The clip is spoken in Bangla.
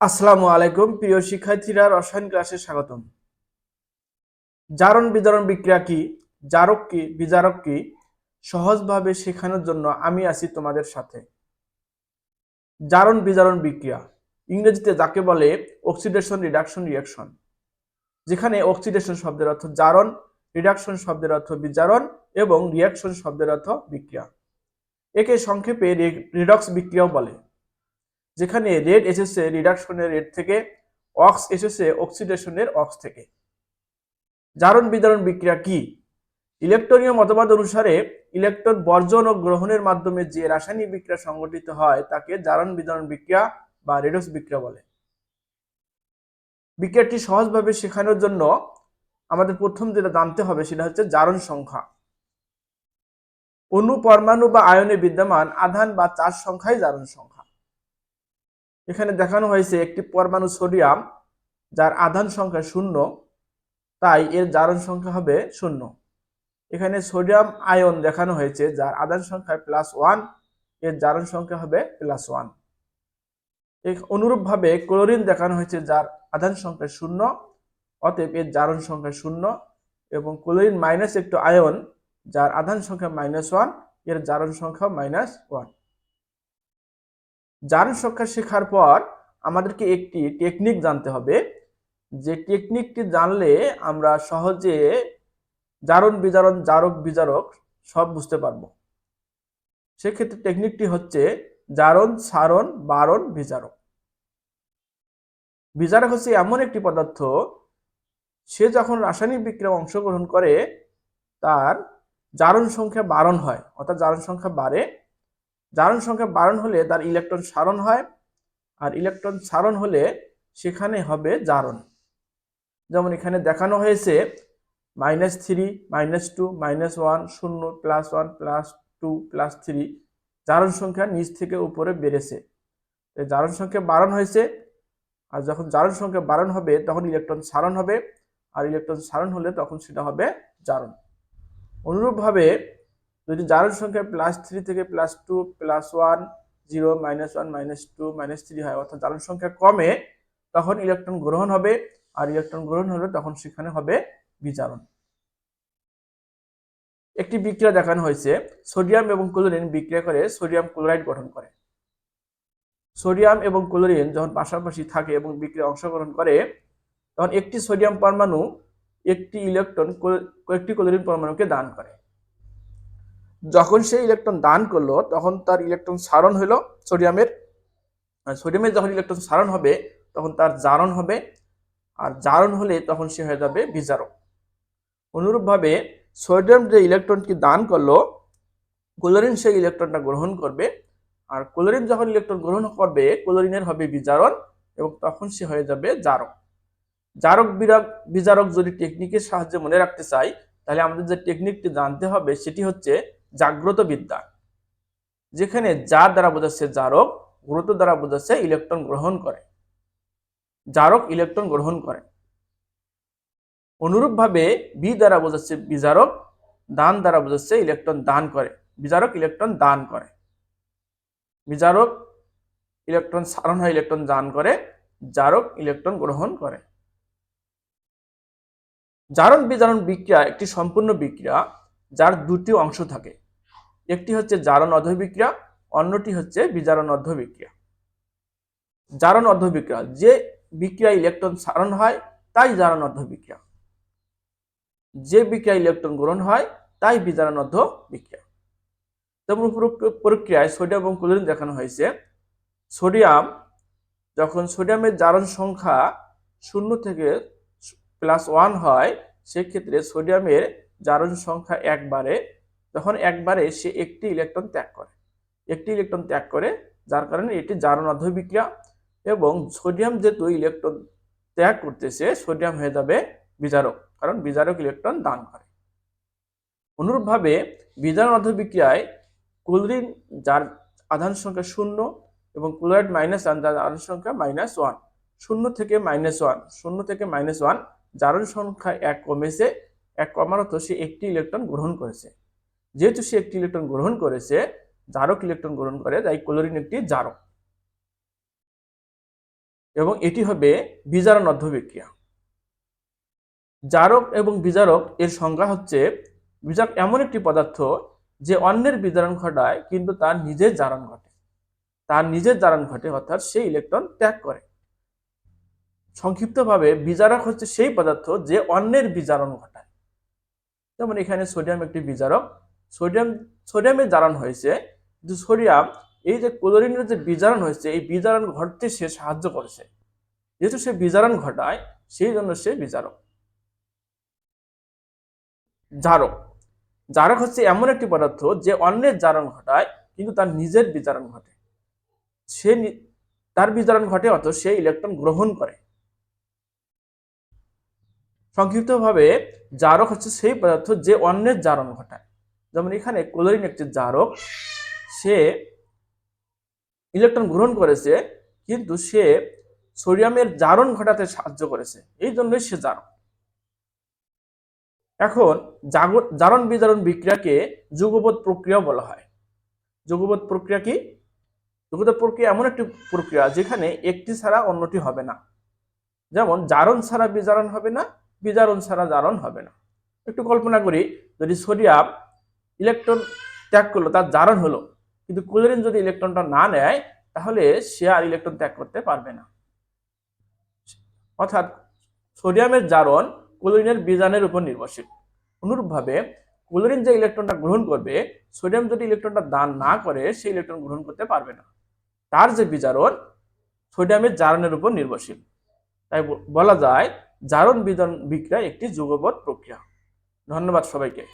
আসসালামু আলাইকুম, প্রিয় শিক্ষার্থীরা, রসায়ন ক্লাসে স্বাগতম। জারণ বিজারণ বিক্রিয়া কি, জারক কি, বিজারক কি, সহজভাবে শেখানোর জন্য আমি আছি তোমাদের সাথে। জারণ বিজারণ বিক্রিয়া, ইংরেজিতে যাকে বলে অক্সিডেশন রিডাকশন রিয়াকশন যেখানে অক্সিডেশন শব্দের অর্থ জারণ রিডাকশন শব্দের অর্থ বিজারণ এবং রিয়াকশন শব্দের অর্থ বিক্রিয়া। একে সংক্ষেপে রিডক্স বিক্রিয়াও বলে। যেখানে রেড এসেছে রিডাকশনের রেড থেকে, অক্স এসেছে অক্সিডেশনের অক্স থেকে। জারণ বিজারণ বিক্রিয়া কি? ইলেকট্রনীয় মতবাদ অনুসারে ইলেকট্রন বর্জন ও গ্রহণের মাধ্যমে যে রাসায়নিক বিক্রিয়া সংঘটিত হয়, তাকে জারণ বিজারণ বিক্রিয়া বা রেডক্স বিক্রিয়া বলে। বিক্রিয়াটি সহজভাবে শেখানোর জন্য আমাদের প্রথম যেটা জানতে হবে, সেটা হচ্ছে জারণ সংখ্যা। অণু, পরমাণু বা আয়নে বিদ্যমান আধান বা চার সংখ্যাই জারণ সংখ্যা। এখানে দেখানো হয়েছে একটি পরমাণু সোডিয়াম, যার আধান সংখ্যা শূন্য, তাই এর জারণ সংখ্যা হবে শূন্য। এখানে সোডিয়াম আয়ন দেখানো হয়েছে, যার আধান সংখ্যা প্লাস ওয়ান, এর জারণ সংখ্যা হবে প্লাস ওয়ান। অনুরূপভাবে ক্লোরিন দেখানো হয়েছে, যার আধান সংখ্যা শূন্য, অতএব এর জারণ সংখ্যা শূন্য, এবং ক্লোরিন মাইনাস একটু আয়ন, যার আধান সংখ্যা মাইনাস ওয়ান, এর জারণ সংখ্যা মাইনাস ওয়ান। জারণ সংখ্যা শেখার পর আমাদেরকে একটি টেকনিক জানতে হবে। যে টেকনিকটি জানলে আমরা সহজে জারণ বিজারণ, জারক বিজারক সব বুঝতে পারব। সেক্ষেত্রে টেকনিকটি হচ্ছে জারণ, সারণ, বারণ, বিজারক। বিজারক হচ্ছে এমন একটি পদার্থ, সে যখন রাসায়নিক বিক্রিয়া অংশগ্রহণ করে, তার জারণ সংখ্যা বারণ হয়, অর্থাৎ জারণ সংখ্যা বাড়ে জারণ সংখ্যা বারণ হলে তার ইলেকট্রন সারণ হয়, আর ইলেকট্রন সারণ হলে সেখানে হবে জারণ। যেমন এখানে দেখানো হয়েছে minus three minus two minus one শূন্য plus one plus two plus three জারণ সংখ্যা নিচ থেকে উপরে বেড়েছে। জারণ সংখ্যা বারণ হয়েছে, আর যখন জারণ সংখ্যা বারণ হবে, তখন ইলেকট্রন সারণ হবে, আর ইলেকট্রন সারণ হলে তখন সেটা হবে জারণ। অনুরূপভাবে যদি জারণ সংখ্যা প্লাস থ্রি থেকে plus two plus one zero minus one minus two minus three হয়। অর্থাৎ জারণ সংখ্যা কমে তখন ইলেকট্রন গ্রহণ হবে আর ইলেকট্রন গ্রহণ হলে তখন সেখানে হবে বিজারণ। একটি বিক্রিয়া দেখানো হয়েছে। সোডিয়াম এবং ক্লোরিন বিক্রিয়া করে সোডিয়াম ক্লোরাইড গঠন করে। সোডিয়াম এবং ক্লোরিন যখন পাশাপাশি থাকে এবং বিক্রিয়া অংশগ্রহণ করে, তখন একটি সোডিয়াম পরমাণু একটি ইলেকট্রন কয়েকটি ক্লোরিন পরমাণুকে দান করে। যখন সে ইলেকট্রন দান করল, তখন তার ইলেকট্রন সারণ হলো সোডিয়ামের সোডিয়ামের যখন ইলেকট্রন সারণ হবে, তখন তার জারণ হবে। আর জারণ হলে তখন সে হয়ে যাবে বিজারক অনুরূপভাবে সোডিয়াম যে ইলেকট্রনটি দান করল ক্লোরিন সেই ইলেকট্রনটা গ্রহণ করবে। আর ক্লোরিন যখন ইলেকট্রন গ্রহণ করবে ক্লোরিনের হবে বিজারণ এবং তখন সে হয়ে যাবে জারক। জারক বিরাক বিজারক যদি টেকনিকের সাহায্যে মনে রাখতে চাই, তাহলে আমাদের যে টেকনিকটি জানতে হবে, সেটি হচ্ছে জাগ্রত বিদ্যা, যেখানে যার দ্বারা বোঝাচ্ছে জারক, গুরুত্ব দ্বারা বোঝাচ্ছে ইলেকট্রন গ্রহণ করে। জারক ইলেকট্রন গ্রহণ করে। অনুরূপভাবে বি দ্বারা বোঝাচ্ছে বিজারক, দান দ্বারা বোঝাচ্ছে ইলেকট্রন দান করে। বিজারক ইলেকট্রন দান করে। বিজারক ইলেকট্রন সারণ হয়, ইলেকট্রন দান করে। জারক ইলেকট্রন গ্রহণ করে। জারণ বিজারণ বিক্রিয়া একটি সম্পূর্ণ বিক্রিয়া। যার দুটি অংশ থাকে। একটি হচ্ছে জারণ অর্ধবিক্রিয়া অন্যটি হচ্ছে বিজারণ অর্ধবিক্রিয়া জারণ অর্ধবিক্রিয়া যে বিক্রিয়া ইলেকট্রন সারণ হয়, তাই জারণ অর্ধবিক্রিয়া যে বিক্রিয়া ইলেকট্রন গ্রহণ হয়, তাই বিজারণ অর্ধ বিক্রিয়া যেমন প্রক্রিয়ায় সোডিয়াম এবং ক্লোরিন দেখানো হয়েছে। সোডিয়াম, যখন সোডিয়ামের জারণ সংখ্যা শূন্য থেকে প্লাস ওয়ান হয়, সেক্ষেত্রে সোডিয়ামের জারণ সংখ্যা একবারে তখন একবারে সে একটি ইলেকট্রন ত্যাগ করে। একটি ইলেকট্রন ত্যাগ করে, যার কারণে এটি জারণ বিক্রিয়া এবং সোডিয়াম যেহেতু ইলেকট্রন ত্যাগ করতেছে, সোডিয়াম হয়ে যাবে বিজারক, কারণ বিজারক ইলেকট্রন দান করে। অনুরূপভাবে বিজারণ বিক্রিয়ায় ক্লোরিন, যার আধান সংখ্যা শূন্য এবং ক্লোরাইড মাইনাস ওয়ান, যার আধান সংখ্যা মাইনাস ওয়ান, শূন্য থেকে মাইনাস ওয়ান, শূন্য থেকে মাইনাস ওয়ান, জারণ সংখ্যা এক কমেছে এক কমার সে একটি ইলেকট্রন গ্রহণ করেছে। যেহেতু সে একটি ইলেকট্রন গ্রহণ করেছে, জারক ইলেকট্রন গ্রহণ করে, তাই ক্লোরিন একটি জারক। এবং এটি হবে বিজারণাধ্য বিক্রিয়া জারক এবং বিজারক এর সংজ্ঞা হচ্ছে, বিজারক এমন একটি পদার্থ যে অন্যের বিজারণ ঘটায়, কিন্তু তার নিজের জারণ ঘটে। তার নিজের জারণ ঘটে, অর্থাৎ সে ইলেকট্রন ত্যাগ করে। সংক্ষিপ্তভাবে, বিজারক হচ্ছে সেই পদার্থ যে অন্যের বিজারণ ঘটায়। যেমন এখানে সোডিয়াম একটি বিজারক সোডিয়াম সোডিয়ামের জারণ হয়েছে। কিন্তু সোডিয়াম এই যে ক্লোরিনের যে বিজারণ হয়েছে, এই বিজারণ ঘটতে সে সাহায্য করেছে। যেহেতু সে বিজারণ ঘটায়, সেই জন্য সে বিজারক জারক। জারক হচ্ছে এমন একটি পদার্থ যে অন্যের জারণ ঘটায়, কিন্তু তার নিজের বিজারণ ঘটে। সে তার বিজারণ ঘটে অত সে ইলেকট্রন গ্রহণ করে। সংক্ষিপ্তভাবে জারক হচ্ছে সেই পদার্থ যে অন্যের জারণ ঘটায়। যেমন এখানে ক্লোরিন একটি জারক, সে ইলেকট্রন গ্রহণ করেছে, কিন্তু সে সোডিয়ামের জারণ ঘটাতে সাহায্য করেছে। এই জন্যই সে জারক। এখন জারণ বিজারণ বিক্রিয়াকে যুগপৎ প্রক্রিয়া বলা হয়। যুগপৎ প্রক্রিয়া কি? যুগপৎ প্রক্রিয়া এমন একটি প্রক্রিয়া যেখানে একটি ছাড়া অন্যটি হবে না। যেমন জারণ ছাড়া বিজারণ হবে না বিজারণ ছাড়া জারণ হবে না। একটু কল্পনা করি, যদি সোডিয়াম ইলেকট্রন ত্যাগ করল, তার জারণ হলো, কিন্তু ক্লোরিন যদি ইলেকট্রনটা না নেয়, তাহলে সে আর ইলেকট্রন ত্যাগ করতে পারবে না। অর্থাৎ সোডিয়ামের জারণ ক্লোরিনের বিজানের উপর নির্ভরশীল। অনুরূপভাবে ক্লোরিন যে ইলেকট্রনটা গ্রহণ করবে, সোডিয়াম যদি ইলেকট্রনটা দান না করে সেই ইলেকট্রন গ্রহণ করতে পারবে না। তার যে বিজারণ, সোডিয়ামের জারণের উপর নির্ভরশীল। তাই বলা যায় জারণ বিজারণ বিক্রিয়া একটি যুগবৎ প্রক্রিয়া। ধন্যবাদ সবাইকে।